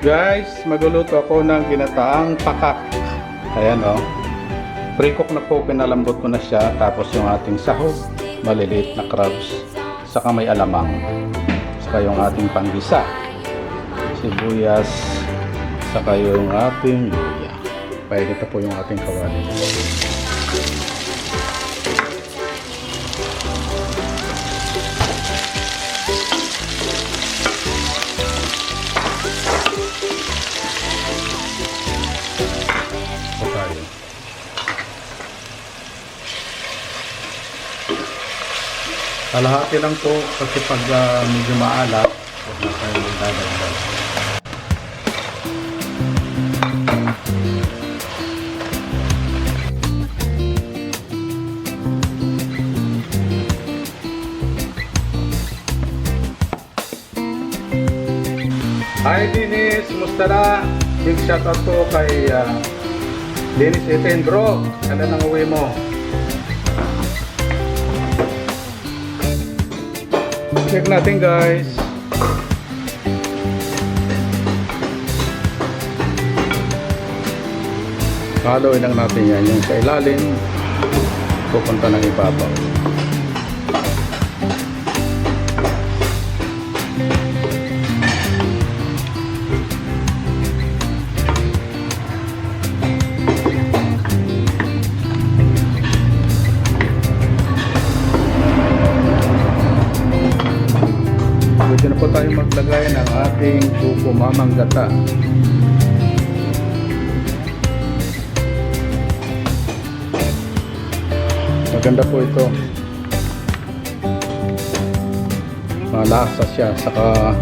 Guys, magluluto ako ng ginataang pakak. Ayan o. Oh. Pre-cook na po, pinalambot ko na siya. Tapos yung ating sahog, maliliit na crabs. Saka may alamang. Saka yung ating panggisa. Sibuyas. Saka yung ating luya. Pwede ito po yung ating kawali. Kalahati lang po kasi pag ah, medyo maalat, huwag na tayo dadagdag. Hi Dennis, musta na? Big shout out po kay ah, Dennis Eten bro. Kailan ang uwi mo? Check natin guys. Haluin lang natin yan. Yung sa ilalim, pupunta ng ibabaw. Tayo maglagay ng ating buko mamang gata. Maganda po ito. Malasa siya, saka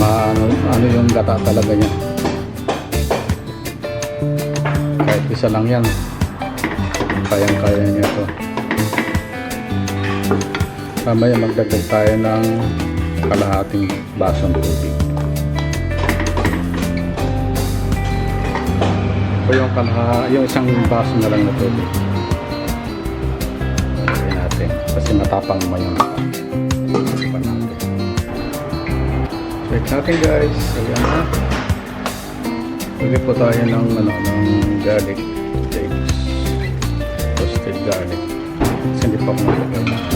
ma ano, ano yung gata talaga niya. Kahit isa lang yan, kayang-kaya niya ito. Mamaya magdagdag tayo ng kalahating basong tubig. O yung kalaha, yung isang baso na lang na tubig. Lagyan natin. Kasi matapang naman yung natin. Check natin guys. Ayan na. Lagyan po tayo ng, ano, ng garlic flakes. Toasted garlic. Kasi hindi pa ako. Yan.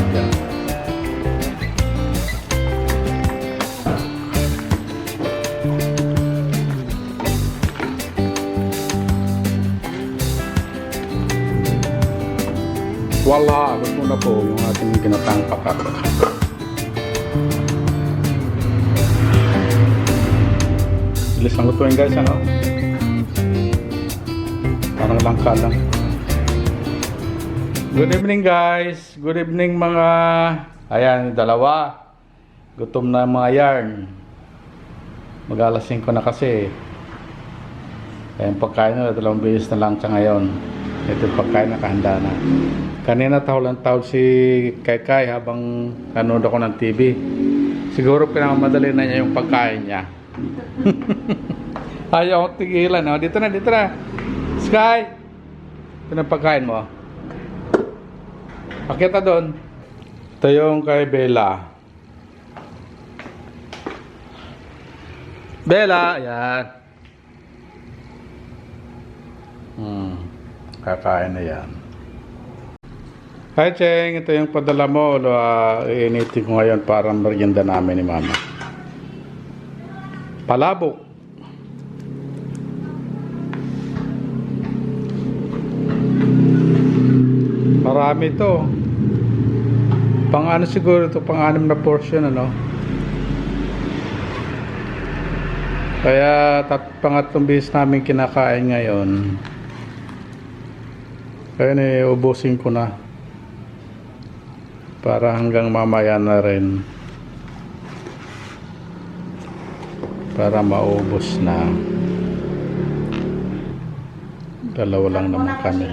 Wala, gusto na po yung ating ginatang pakak. Bilis ang lutuin guys, ano? Parang langka lang. Good evening guys. Good evening mga... Ayan, dalawa. Gutom na mga yarn. Mag-alas 5 na kasi. Ayan, pagkain na, dalawang beses na lang siya ngayon. Ito pagkain nakahanda na. Kanina tahulan tawag si Kaikai habang nanood ako ng TV. Siguro pinakamadali na niya yung pagkain niya. Ayaw ko tigilan. Oh. Dito na, dito na. Sky! Ito na pagkain mo. Pakita doon. Ito yung kay Bella. Bella! Yan. Hmm. Kakain na yan. Hi Cheng, ito yung padala mo. Uh, iinitin ko ngayon para merienda namin ni Mama. Palabok. Marami to. Pang ano siguro to, pang anim na portion ano. Kaya tat pangatlong beses namin kinakain ngayon. Kaya ni ubusin ko na para hanggang mamaya na rin. Para maubos na. Dalawa lang naman kami.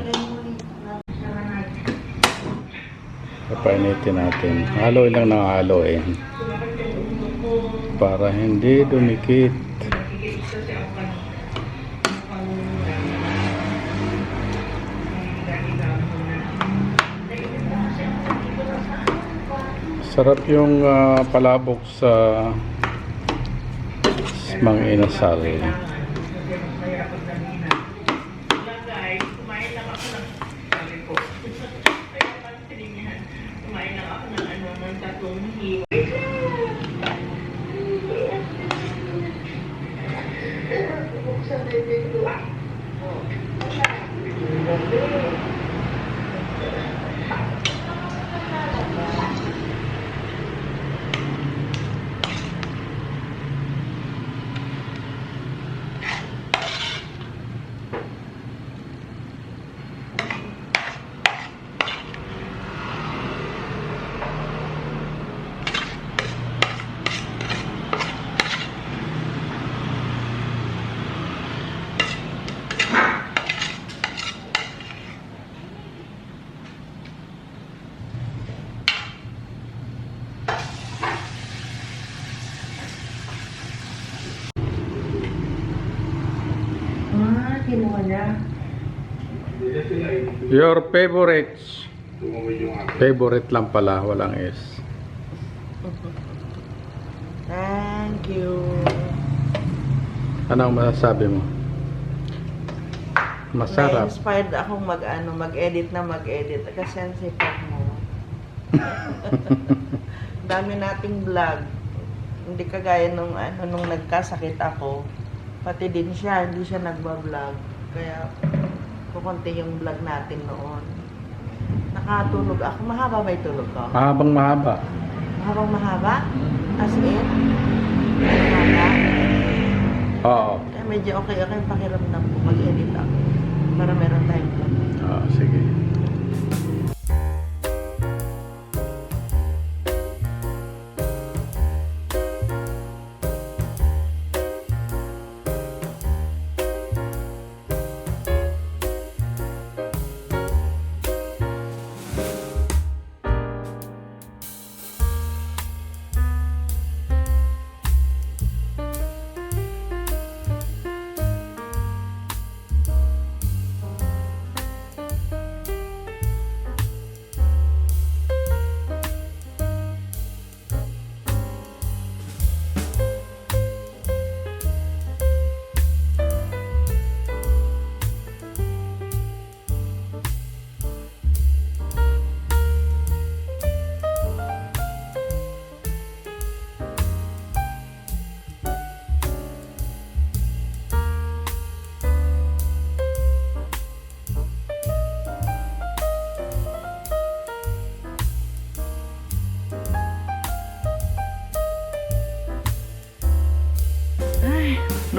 Papainitin natin. Haloy lang ng haloy. Para hindi dumikit Sarap yung ah, palabok sa Mang inasal. Kumain lang ako ng, sabi ko, kaya pansinin niya, kumain lang ako ng ano, ng tatlong hiwa. Ah, kinuha niya. Your favorites. Favorite lang pala, walang S. Thank you. Ano ang masasabi mo? Masarap. Na-inspired akong mag, ano, mag-edit na mag-edit kasi ang mo. Dami nating vlog. Hindi kagaya nung, ano, nung nagkasakit ako. Pati din siya, hindi siya nagba-vlog. Kaya, kukunti yung vlog natin noon. Nakatulog ako. Mahaba ba yung tulog ko? Mahabang mahaba. Mahabang mahaba? As in? Mahaba? Oo. Kaya medyo okay-okay yung pakiramdam ko mag-edit ako. Para meron tayong vlog. Ah, sige.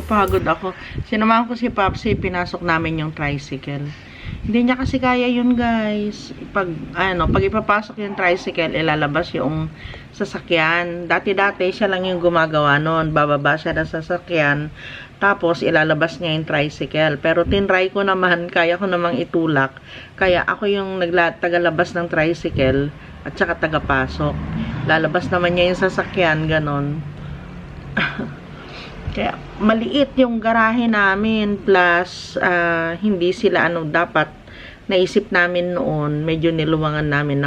Ay, napagod ako. Sinamahan ko si Papsi, pinasok namin yung tricycle. Hindi niya kasi kaya yun, guys. Pag, ano, pag ipapasok yung tricycle, ilalabas yung sasakyan. Dati-dati, siya lang yung gumagawa noon. Bababa siya ng sasakyan, tapos ilalabas niya yung tricycle. Pero tinry ko naman, kaya ko namang itulak. Kaya ako yung tagalabas ng tricycle at saka tagapasok. Lalabas naman niya yung sasakyan, ganon. Kaya maliit yung garahe namin plus ah, hindi sila ano dapat naisip namin noon medyo niluwangan namin ng